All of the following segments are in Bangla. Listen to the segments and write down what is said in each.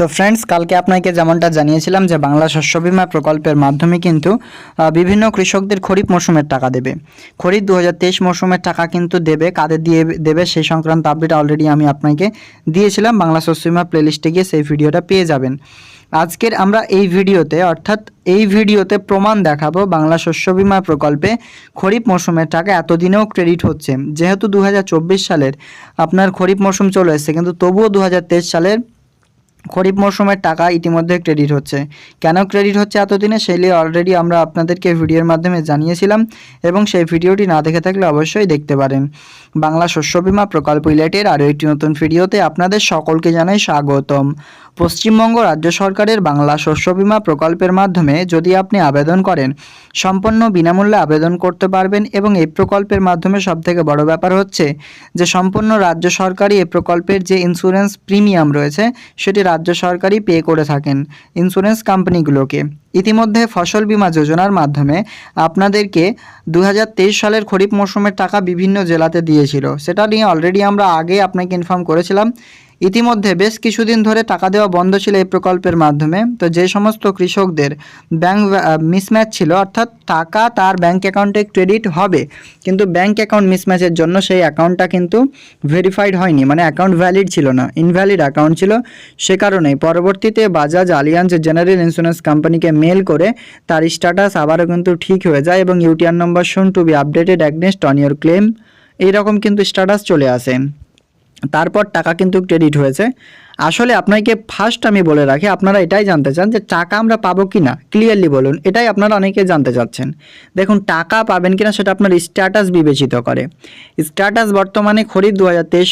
তো ফ্রেন্ডস কালকে আপনাকে যেমনটা জানিয়েছিলাম যে বাংলা শস্য বিমা প্রকল্পের মাধ্যমে কিন্তু বিভিন্ন কৃষকদের খরিফ মৌসুমের টাকা দেবে। খরিফ দু হাজার তেইশ মৌসুমের টাকা কিন্তু দেবে, কাদের দিয়ে দেবে সেই সংক্রান্ত আপডেট অলরেডি আমি আপনাকে দিয়েছিলাম। বাংলা শস্য বিমা প্লেলিস্টে গিয়ে সেই ভিডিওটা পেয়ে যাবেন। আজকের আমরা এই ভিডিওতে অর্থাৎ এই ভিডিওতে প্রমাণ দেখাবো বাংলা শস্য বিমা প্রকল্পে খরিফ মৌসুমের টাকা এতদিনেও ক্রেডিট হচ্ছে। যেহেতু দু হাজার চব্বিশ সালের আপনার খরিফ মৌসুম চলে এসেছে, কিন্তু তবুও দু হাজার তেইশ সালের খরিফ মৌসুমের টাকা ইতিমধ্যে ক্রেডিট হচ্ছে। কেন ক্রেডিট হচ্ছে এতদিনে নিয়ে অলরেডি আমরা আপনাদেরকে ভিডিওর মাধ্যমে জানিয়েছিলাম এবং সেই ভিডিওটি না দেখে থাকলে অবশ্যই দেখতে পারেন। বাংলা শস্য বিমা প্রকল্প রিলেটেড আরও একটি নতুন ভিডিওতে আপনাদের সকলকে জানাই স্বাগতম। পশ্চিমবঙ্গ রাজ্য সরকারের বাংলা শস্য বিমা প্রকল্পের মাধ্যমে যদি আপনি আবেদন করেন, সম্পূর্ণ বিনামূল্যে আবেদন করতে পারবেন এবং এই প্রকল্পের মাধ্যমে সবথেকে বড় ব্যাপার হচ্ছে যে সম্পূর্ণ রাজ্য সরকারি এই প্রকল্পের যে ইন্স্যুরেন্স প্রিমিয়াম রয়েছে, সেটি সরকারই পে করে থাকেন ইন্স্যুরেন্স কোম্পানিগুলোকে ইতিমধ্যে ফসল বীমা যোজনার মাধ্যমে আপনাদেরকে দু হাজার তেইশ সালের খরিফ মৌসুমের টাকা বিভিন্ন জেলাতে দিয়েছিল। সেটা নিয়ে অলরেডি আমরা আগে আপনাকে ইনফর্ম করেছিলাম। ইতিমধ্যে বেশ কিছুদিন ধরে টাকা দেওয়া বন্ধ ছিল এই প্রকল্পের মাধ্যমে। তো যে সমস্ত কৃষকদের ব্যাংক মিসম্যাচ ছিল, অর্থাৎ টাকা তার ব্যাংক অ্যাকাউন্টে ক্রেডিট হবে, কিন্তু ব্যাংক অ্যাকাউন্ট মিসম্যাচের জন্য সেই অ্যাকাউন্টটা কিন্তু ভেরিফাইড হয়নি মানে অ্যাকাউন্ট ভ্যালিড ছিল না ইনভ্যালিড অ্যাকাউন্ট ছিল সে কারণেই। পরবর্তীতে বাজাজ আলিয়ান্স জেনারেল ইন্স্যুরেন্স কোম্পানিকে মেল করে তার স্ট্যাটাস আবারও কিন্তু ঠিক হয়ে যায় এবং UTR number shown to be updated against on your claim এইরকম কিন্তু স্ট্যাটাস চলে আসে। তারপর টাকা কিন্তু ক্রেডিট হয়েছে। আসলে আপনাকে ফার্স্ট আমি বলে রাখি, আপনারা এটাই জানতে চান যে টাকা আমরা পাবো কি না ক্লিয়ারলি বলুন, এটাই আপনারা অনেকে জানতে চাচ্ছেন। দেখুন, টাকা পাবেন কিনা সেটা আপনার স্ট্যাটাস বিবেচিত করে। স্ট্যাটাস বর্তমানে খরিফ দু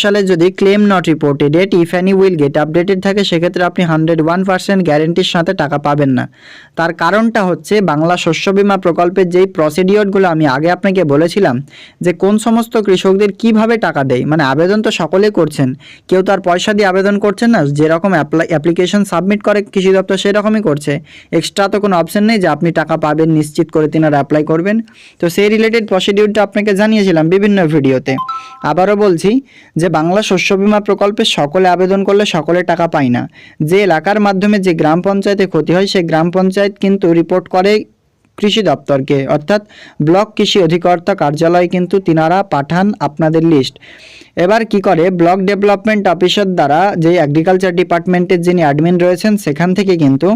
সালে যদি claim not reported at if any will get updated থাকে, সেক্ষেত্রে আপনি হান্ড্রেড ওয়ান পার্সেন্ট গ্যারেন্টির সাথে টাকা পাবেন না। তার কারণটা হচ্ছে বাংলা শস্য বীমা প্রকল্পের যেই প্রসিডিওরগুলো আমি আগে আপনাকে বলেছিলাম, যে কোন সমস্ত কৃষকদের কীভাবে টাকা দেয় মানে আবেদন তো সকলে করছেন, কেউ তার পয়সা দিয়ে আবেদন করছেন না যেরকম অ্যাপ্লিকেশন সাবমিট করে কৃষি দপ্তর সেরকমই করছে। এক্সট্রা তো কোনো অপশন নেই যে আপনি টাকা পাবেন, নিশ্চিত করে তিনারা অ্যাপ্লাই করবেন। তো সেই রিলেটেড প্রসিডিউরটা আপনাকে জানিয়েছিলাম বিভিন্ন ভিডিওতে। আবারও বলছি যে বাংলা শস্য বিমা প্রকল্পে সকলে আবেদন করলে সকলে টাকা পায় না। যে এলাকার মাধ্যমে যে গ্রাম পঞ্চায়েতে ক্ষতি হয়, সেই গ্রাম পঞ্চায়েত কিন্তু রিপোর্ট করে কৃষি দপ্তরকে, অর্থাৎ ব্লক কৃষি অধিকর্তা কার্যালয়ে কিন্তু তিনারা পাঠান আপনাদের লিস্ট এবার কি করে? ব্লক ডেভেলপমেন্ট অফিসার দ্বারা যে এগ্রিকালচার ডিপার্টমেন্টের যিনি অ্যাডমিন রয়েছেন, সেখান থেকে কিন্তু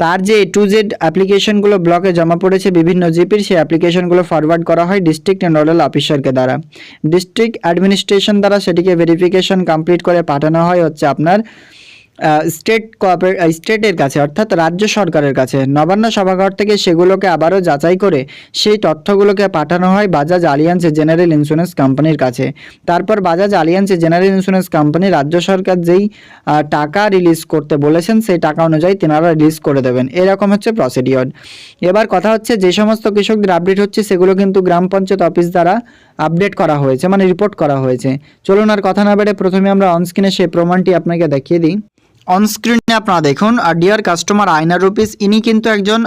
তার যে এ টু জেড অ্যাপ্লিকেশনগুলো ব্লকে জমা পড়েছে, বিভিন্ন জিপির, সেই অ্যাপ্লিকেশনগুলো ফরওয়ার্ড করা হয় ডিস্ট্রিক্ট নোডাল অফিসারকে দ্বারা। ডিস্ট্রিক্ট অ্যাডমিনিস্ট্রেশন দ্বারা সেটিকে ভেরিফিকেশন কমপ্লিট করে পাঠানো হয় হচ্ছে আপনার স্টেট কোঅপারে স্টেটের কাছে, অর্থাৎ রাজ্য সরকারের কাছে, নবান্ন সভাঘর থেকে সেগুলোকে আবারও যাচাই করে সেই তথ্যগুলোকে পাঠানো হয় বাজাজ আলিয়ান্স জেনারেল ইন্স্যুরেন্স কোম্পানির কাছে। তারপর Bajaj Allianz general insurance company রাজ্য সরকার যেই টাকা রিলিজ করতে বলেছেন, সেই টাকা অনুযায়ী তেনারা রিলিজ করে দেবেন। এরকম হচ্ছে প্রসিডিওর এবার কথা হচ্ছে যে সমস্ত কৃষকদের আপডেট হচ্ছে, সেগুলো কিন্তু গ্রাম পঞ্চায়েত অফিস দ্বারা আপডেট করা হয়েছে মানে রিপোর্ট করা হয়েছে। চলুন আর কথা না বেড়ে প্রথমে আমরা অনস্ক্রিনে সেই প্রমাণটি আপনাকে দেখিয়ে দিই। অনস্ক্রিনে আপনারা দেখুন ডিয়ার কাস্টমার আয়নার রুপিস ইনি কিন্তু একজন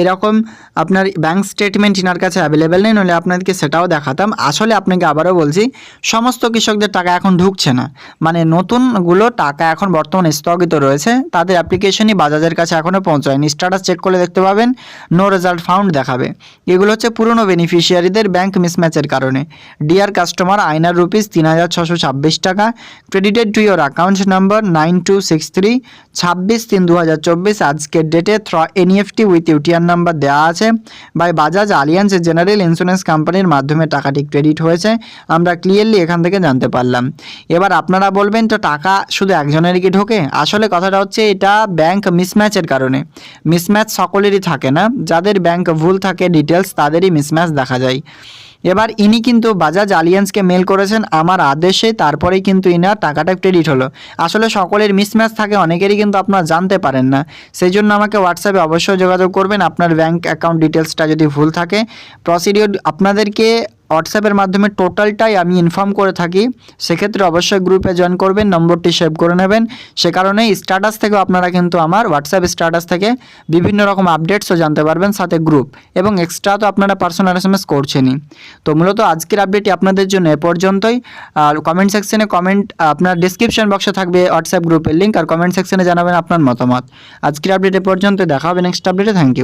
এরকম আপনার ব্যাংক স্টেটমেন্ট ইনার কাছে অ্যাভেলেবেল নেই, নইলে আপনাদেরকে সেটাও দেখাতাম। আসলে আপনাকে আবারও বলছি, সমস্ত কৃষকদের টাকা এখন ঢুকছে না। মানে নতুনগুলো টাকা এখন বর্তমানে স্থগিত রয়েছে, তাদের অ্যাপ্লিকেশনই বাজাজের কাছে এখনও পৌঁছায়নি। স্ট্যাটাস চেক করলে দেখতে পাবেন নো রেজাল্ট ফাউন্ড দেখাবে। এগুলো হচ্ছে পুরনো বেনিফিশিয়ারিদের ব্যাংক মিসম্যাচের কারণে। ডিয়ার কাস্টমার আয়নার রুপিস তিন হাজার ছশো ছাব্বিশ টাকা। Credited to your account number nine two six three ছাব্বিশ তিন দু হাজার চব্বিশ, আজকের ডেটে through NEFT with UTR number দেওয়া আছে। By Bajaj Allianz general insurance কোম্পানির মাধ্যমে টাকাটি ক্রেডিট হয়েছে। আমরা ক্লিয়ারলি এখান থেকে জানতে পারলাম। এবার আপনারা বলবেন, তো টাকা শুধু একজনেরই কি ঢোকে? আসলে কথাটা হচ্ছে, এটা ব্যাংক মিসম্যাচের কারণে। মিসম্যাচ সকলেরই থাকে না। যাদের ব্যাংক ভুল থাকে ডিটেলস তাদেরই মিসম্যাচ দেখা যায়। এবার ইনি কিন্তু বাজাজ আলিয়ান্সকে মেল করেছেন, আমার আদেশে, তারপরেই কিন্তু ইনার টাকাটা ক্রেডিট হলো। আসলে সকলের মিসম্যাচ থাকে, অনেকেরই কিন্তু আপনারা জানতে পারেন না। সেই জন্য আমাকে হোয়াটসঅ্যাপে অবশ্যই যোগাযোগ করবেন, আপনার ব্যাঙ্ক অ্যাকাউন্ট ডিটেলসটা যদি ভুল থাকে। প্রসিডিওর আপনাদেরকে হোয়াটসঅ্যাপের মাধ্যমে টোটালটাই আমি ইনফর্ম করে থাকি। সেক্ষেত্রে অবশ্যই গ্রুপে জয়েন করবেন, নম্বরটি সেভ করে নেবেন। সে কারণে স্ট্যাটাস থেকেও আপনারা কিন্তু আমার হোয়াটসঅ্যাপ স্ট্যাটাস থেকে বিভিন্ন রকম আপডেটসও জানতে পারবেন সাথে গ্রুপ এবং এক্সট্রা তো আপনারা পার্সোনাল এস এম এস করছেনই। তো মূলত আজকের আপডেটটি আপনাদের জন্য এ পর্যন্তই। আর কমেন্ট সেকশনে কমেন্ট আপনার ডিসক্রিপশন বক্সে থাকবে হোয়াটসঅ্যাপ গ্রুপের লিঙ্ক আর কমেন্ট সেকশনে জানাবেন আপনার মতামত। আজকের আপডেট এ পর্যন্ত দেখা হবে নেক্সট আপডেটে থ্যাংক ইউ